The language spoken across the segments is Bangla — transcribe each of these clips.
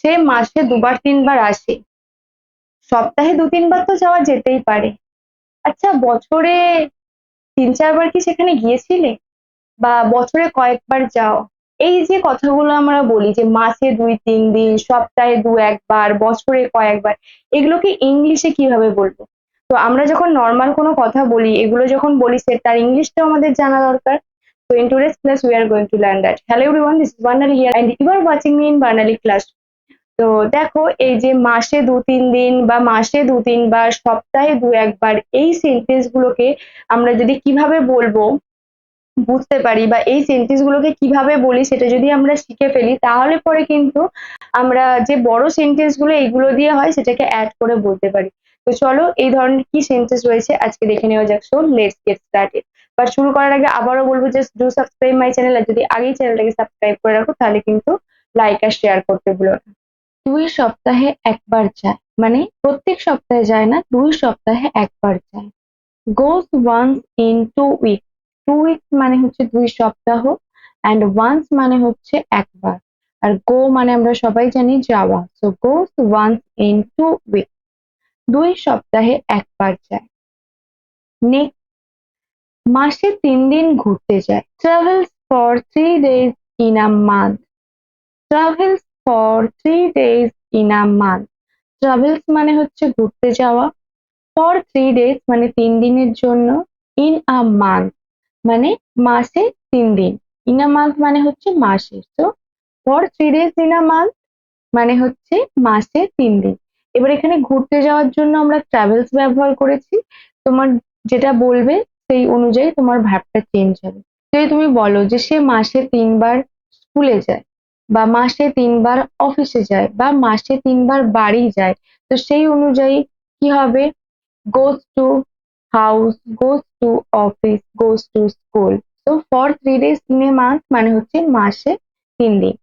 সে মাসে দুবার তিনবার আসে। সপ্তাহে দু তিনবার তো যাওয়া যেতেই পারে। আচ্ছা বছরে তিন চারবার কি সেখানে গিয়েছিলে? বা বছরে কয়েকবার যাও। এই যে কথাগুলো আমরা বলি যে মাসে দুই তিন দিন সপ্তাহে দু একবার বছরে কয়েকবার এগুলোকে ইংলিশে কীভাবে বলব? তো আমরা যখন নর্মাল কোনো কথা বলি এগুলো যখন বলি সে তার ইংলিশটাও আমাদের জানা দরকার। So in today's class, we are going to learn that. Hello everyone, this is Barnali here and you are watching me in. তো দেখো, এই যে মাসে দু তিন দিন বা মাসে দু তিনবার সপ্তাহে দু একবার এই সেন্টেন্স গুলোকে আমরা যদি কীভাবে বলব বুঝতে পারি বা এই সেন্টেন্স গুলোকে কীভাবে বলি সেটা যদি আমরা শিখে ফেলি, তাহলে পরে কিন্তু আমরা যে বড় সেন্টেন্সগুলো এইগুলো দিয়ে হয় সেটাকে অ্যাড করে বলতে পারি। তো চলো, এই ধরনের কি সেন্টেন্স রয়েছে আজকে দেখে নেওয়া যাক। So let's get started but শুরু করার আগে আবারও বলব just do subscribe my channel আর যদি আগেই চ্যানেলটাকে সাবস্ক্রাইব করে রাখো, তাহলে কিন্তু লাইক আর শেয়ার করতে ভুলো না। দুই সপ্তাহে একবার যায়। মানে প্রত্যেক সপ্তাহে যায় না, দুই সপ্তাহে একবার যায়। Goes once in two week two weeks মানে হচ্ছে দুই সপ্তাহ অ্যান্ড ওয়ান্স মানে হচ্ছে একবার। আর গো মানে আমরা সবাই জানি যাওয়া। So goes once in two week দুই সপ্তাহে একবার যায়। নেক্সট মাসে তিন দিন ঘুরতে যায়। Travels for three days in a month travels for three days in a month travels মানে হচ্ছে ঘুরতে যাওয়া। ফর থ্রি ডেজ মানে তিন দিনের জন্য। ইন আ মান্থ মানে মাসে তিন দিন। ইন আ মান্থ মানে হচ্ছে মাসে। তো for three days in a month মানে হচ্ছে মাসে তিন দিন। এবার এখানে ঘুরতে যাওয়ার জন্য আমরা ট্রাভেলস ব্যবহার করেছি। তোমার যেটা বলবে সেই অনুযায়ী তোমার ভাবটা চেঞ্জ হবে। যদি তুমি বলো যে সে মাসে তিনবার স্কুলে যায় বা মাসে তিনবার অফিসে যায় বা মাসে তিনবার বাড়ি যায়, তো সেই অনুযায়ী কি হবে? Goes to house goes to office goes to school তো for three days in a month মানে হচ্ছে মাসে তিন দিন।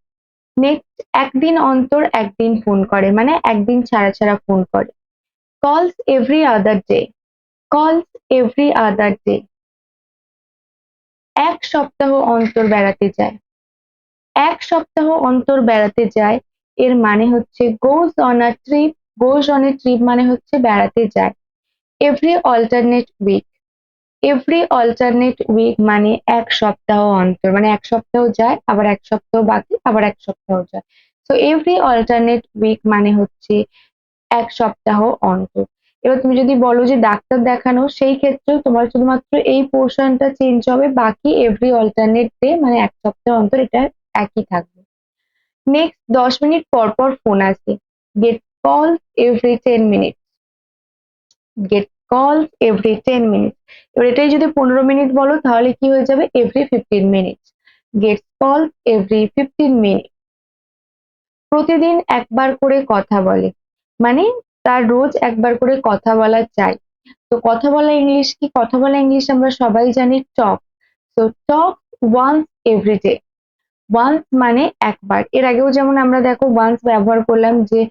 নেক্সট একদিন অন্তর একদিন ফোন করে মানে একদিন ছাড়া ছাড়া ফোন করে। Calls every other day calls every other day এক সপ্তাহ অন্তর বেড়াতে যায়। এক সপ্তাহ অন্তর বেড়াতে যায়, এর মানে হচ্ছে goes on a trip goes on a trip মানে হচ্ছে বেড়াতে যায়। Every alternate week every alternate week মানে এক সপ্তাহ অন্তর মানে এক সপ্তাহ যায়, আবার এক সপ্তাহ বাকি, আবার এক সপ্তাহ যায়। তো এভরি অল্টারনেট উইক মানে হচ্ছে এক সপ্তাহ অন্তর। এবার তুমি যদি বলো যে ডাক্তার দেখানো, সেই ক্ষেত্রেও তোমার শুধুমাত্র এই পোর্শনটা চেঞ্জ হবে, বাকি এভরি অল্টারনেট ডে মানে এক সপ্তাহ অন্তর এটা একই থাকবে। নেক্সট দশ মিনিট পর পর ফোন আসে। Get call every ten minute get call every ten minute এবার এটাই যদি পনেরো মিনিট বলো, তাহলে কি হয়ে যাবে? Every fifteen minute get call every fifteen minute প্রতিদিন একবার করে কথা বলে। মানে তার রোজ একবার করে কথা বলা চাই। তো কথা বলা ইংলিশ কি? কথা বলা ইংলিশ আমরা সবাই জানি টক তো talk once every day once মানে একবার। এর আগেও যেমন আমরা দেখো ওয়ান্স ব্যবহার করলাম যে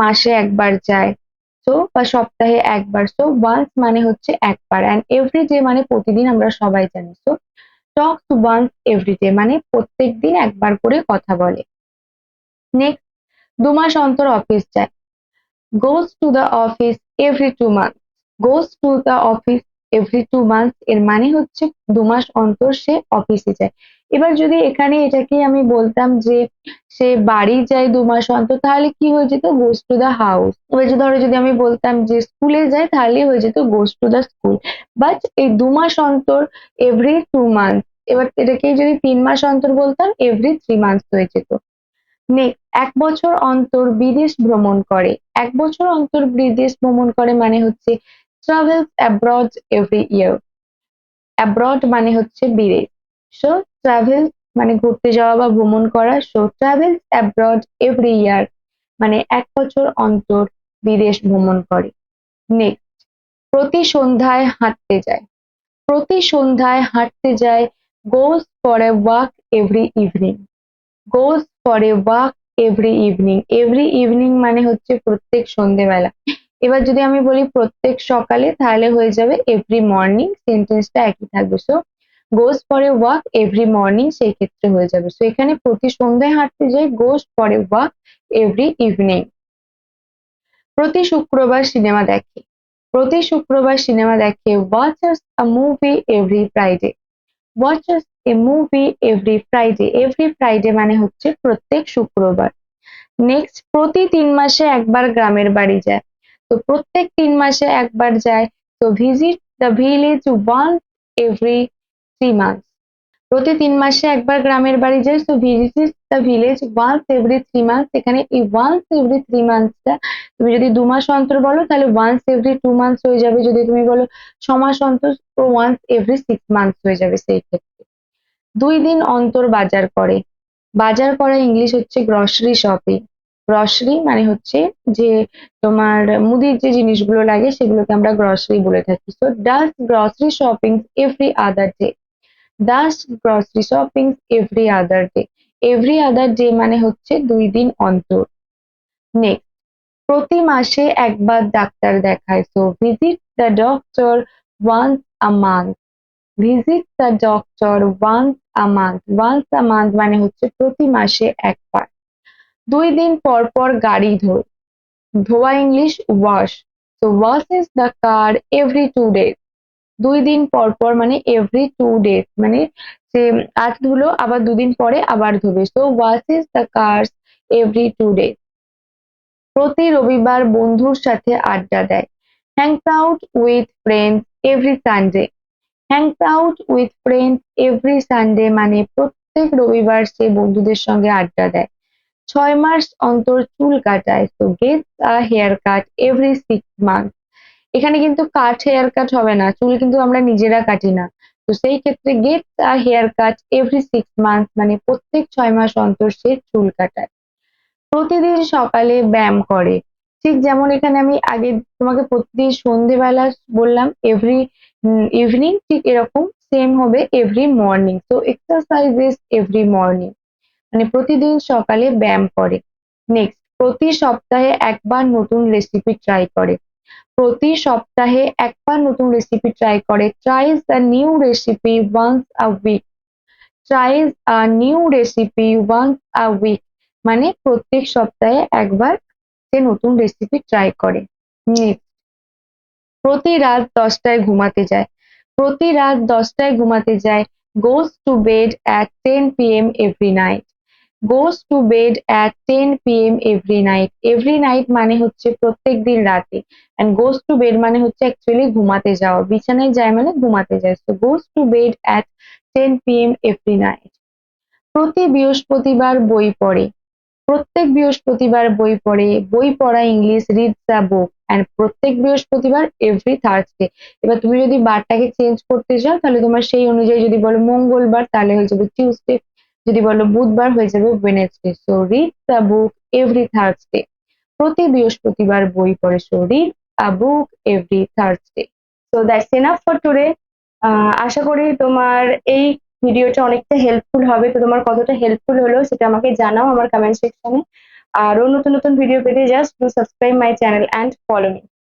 মাসে একবার যায় তো বা সপ্তাহে একবার সো ওয়ান্স মানে হচ্ছে একবার। অ্যান্ড এভরি ডে মানে প্রতিদিন আমরা সবাই জানি so talk to once every day মানে প্রত্যেক দিন একবার করে কথা বলে। নেক্সট দু মাস অন্তর অফিস যায়। Goes to the office every two month goes to the office every two month এর মানে হচ্ছে দু মাস অন্তর সে অফিসে যায়। এবার যদি এখানে এটাকে আমি বলতাম যে সে বাড়ি যায় দু মাস অন্তর, তাহলে কি হয়ে যেত? গোজ টু দ্য হাউস এবার ধরো যদি আমি বলতাম যে স্কুলে যায়, তাহলে হয়ে যেত goes to the school but এই দু মাস অন্তর এভরি টু মান্থ এবার এটাকে যদি তিন মাস অন্তর বলতাম এভরি থ্রি মান্থ হয়ে যেত। নেক্সট এক বছর অন্তর বিদেশ ভ্রমণ করে। এক বছর অন্তর বিদেশ ভ্রমণ করে মানে হচ্ছে travels abroad every year abroad মানে হচ্ছে বিদেশ। সো ট্রাভেল মানে ঘুরতে যাওয়া বা ভ্রমণ করা। So travels abroad every year মানে এক বছর অন্তর বিদেশ ভ্রমণ করে। নেক্সট প্রতি সন্ধ্যায় হাঁটতে যায়। প্রতি সন্ধ্যায় হাঁটতে যায় goes for a walk every evening goes for walk every evening every evening মানে হচ্ছে প্রত্যেক সন্ধেবেলা। এবার যদি আমি বলি প্রত্যেক সকালে, তাহলে হয়ে যাবে এভরি মর্নিং সেন্টেন্সটা একই থাকবে। So for a walk every morning সেই ক্ষেত্রে হয়ে যাবে। সো এখানে প্রতি সন্ধ্যায় হাঁটতে যাই for a walk every evening প্রতি শুক্রবার সিনেমা দেখে। প্রতি শুক্রবার সিনেমা দেখে। Watches a movie every Friday watches a movie every Friday every Friday মানে হচ্ছে প্রত্যেক শুক্রবার। নেক্সট প্রতি তিন মাসে একবার গ্রামের বাড়ি যায়। তো প্রত্যেক তিন মাসে একবার যায়। তো visit the village one every three months প্রতি তিন মাসে একবার গ্রামের বাড়ি যায়। তো visit the village once every three months এখানে এই ওয়ান্স এভরি থ্রি মান্থসটা তুমি যদি দু মাস অন্তর বলো, তাহলে ওয়ান্স এভরি টু মান্থস হয়ে যাবে। যদি তুমি বলো ছ মাস অন্তর, তো ওয়ান্স এভরি সিক্স মান্থস হয়ে যাবে সেই ক্ষেত্রে। দুই দিন অন্তর বাজার করে। বাজার করা ইংলিশ হচ্ছে গ্রসারি শপিং গ্রসারি মানে হচ্ছে যে তোমার মুদির যে জিনিসগুলো লাগে সেগুলোকে আমরা গ্রসারি বলে থাকি। So does grocery shopping every other day does grocery shopping every other day every other day মানে হচ্ছে দুই দিন অন্তর। নেক্সট প্রতি মাসে একবার ডাক্তার দেখায়। So visit the doctor once a month visit the doctor once a month once a month মানে হচ্ছে প্রতি মাসে একবার। দুই দিন পর পর গাড়ি ধোয় ধোয়া ইংলিশ ওয়াশ। তো wash is the car every two days. দুই দিন পর পর মানে এভরি টু ডেজ মানে সে আজ ধুলো, আবার দুদিন পরে আবার ধোবে। So wash is the cars every two days. প্রতি রবিবার বন্ধুর সাথে আড্ডা দেয়। Hangs out with friends every Sunday hangs out with friends every Sunday মানে প্রত্যেক রবিবার সে বন্ধুদের সঙ্গে আড্ডা দেয়। ছয় মাস অন্তর চুল কাটায়। তো get a hair cut every six month এখানে কিন্তু কাট হেয়ার কাট হবে না। চুল কিন্তু আমরা নিজেরা কাটি না। তো সেই ক্ষেত্রে get a hair cut every six month মানে প্রত্যেক ছয় মাস অন্তর সে চুল কাটায়। প্রতিদিন সকালে ব্যায়াম করে। ঠিক যেমন এখানে আমি আগে তোমাকে প্রতিদিন সন্ধেবেলা বললাম এভরি ইভিনিং ঠিক এরকম সেম হবে এভরি মর্নিং তো এক্সারসাইজেস এভরি মর্নিং মানে প্রতিদিন সকালে ব্যায়াম করে। নেক্সট প্রতি সপ্তাহে একবার নতুন রেসিপি ট্রাই করে। প্রতি সপ্তাহে একবার নতুন রেসিপি ট্রাই করে। Tries the new recipe once a week tries a new recipe once a week মানে প্রত্যেক সপ্তাহে একবার সে নতুন রেসিপি ট্রাই করে। নেক্সট প্রতি রাত দশটায় ঘুমাতে যায়। প্রতি রাত দশটায় ঘুমাতে যায়। Goes to bed at ten P M every night goes to bed at ten P M every night every night মানে হচ্ছে প্রত্যেক দিন রাতে। অ্যান্ড গোস টু বেড মানে হচ্ছে অ্যাকচুয়ালি ঘুমাতে যাওয়া। বিছানায় যায় মানে ঘুমাতে যায়। So goes to bed at ten P M every night প্রতি বৃহস্পতিবার বই পড়ে। প্রত্যেক বৃহস্পতিবার বই পড়ে। বই পড়া English read the book and প্রত্যেক বৃহস্পতিবার এভরি থার্সডে এবার তুমি যদি বারটাকে চেঞ্জ করতে চাও, তাহলে তোমার সেই অনুযায়ী যদি বলো মঙ্গলবার, তাহলে হয়ে যাবে টিউসডে যদি বলো বুধবার হয়ে যাবে Wednesday so read the book every Thursday প্রতি বৃহস্পতিবার বই পড়ে so read a book every Thursday so that's enough for today আশা করি তোমার এই ভিডিওটা অনেকটা হেল্পফুল হবে। তো তোমার কতটা হেল্পফুল হলো সেটা আমাকে জানাও আমার কমেন্ট সেকশনে আরও নতুন নতুন ভিডিও পেতে just do subscribe my channel and follow me